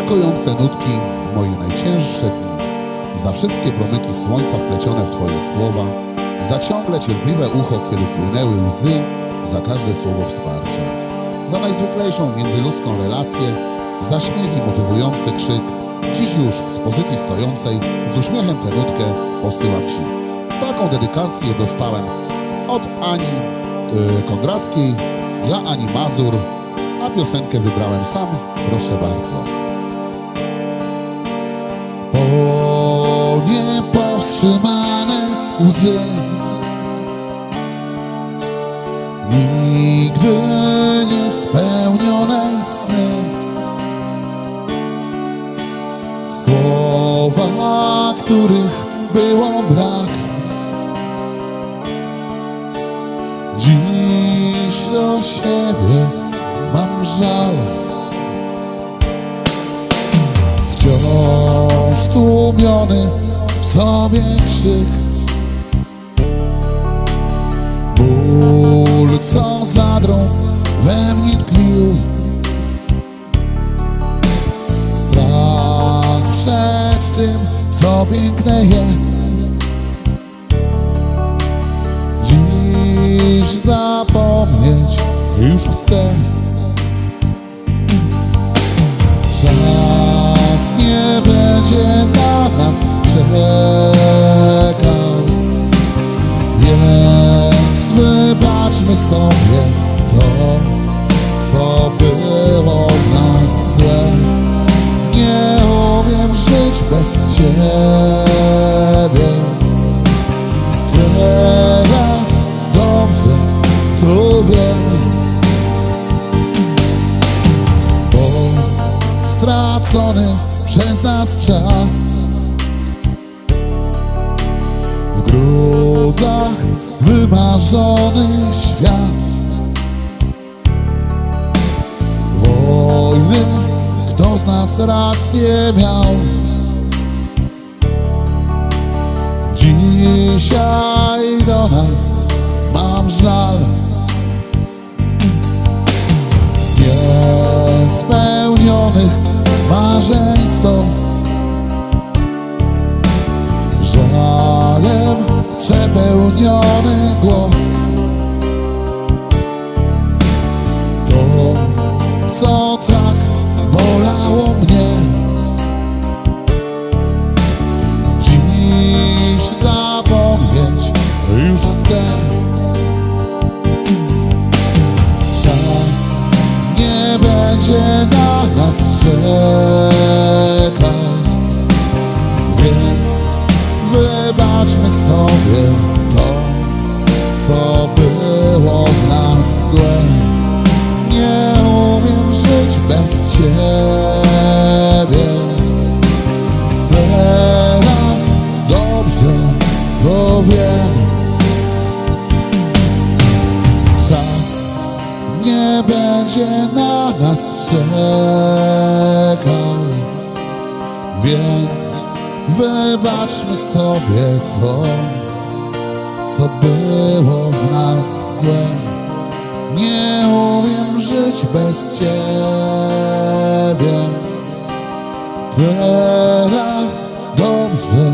upokojące nutki w moje najcięższe dni. Za wszystkie promyki słońca wplecione w Twoje słowa, za ciągle cierpliwe ucho, kiedy płynęły łzy, za każde słowo wsparcia, za najzwyklejszą międzyludzką relację, za śmiech i motywujący krzyk. Dziś już z pozycji stojącej, z uśmiechem tę nutkę posyłam Ci. Taką dedykację dostałem od Ani yy, Kondrackiej dla Ani Mazur, a piosenkę wybrałem sam, proszę bardzo. Po niepowstrzymane łzy. Nigdy niespełnione sny. Słowa, których było brak. Dziś do siebie mam żal. Wciąż tłumiony w sobie krzyk. Ból, co zadrą we mnie tkwił. Strach przed tym, co piękne jest. Dziś zapomnieć już chcę stracony przez nas czas. W gruzach wymarzony świat. Wojny, kto z nas rację miał? Dzisiaj do nas mam żal. Z niespełnionych marzeń stos Żalem przepełniony głos. To, co tak bolało mnie. Dziś zapomnieć już chcę. Czas nie będzie na nas czekał sobie to, co było w nas złe. Nie umiem żyć bez Ciebie. Teraz dobrze to wiem. Czas nie będzie na nas czekał Więc wybaczmy sobie to Co było w nas złe. Nie umiem żyć bez Ciebie. Teraz dobrze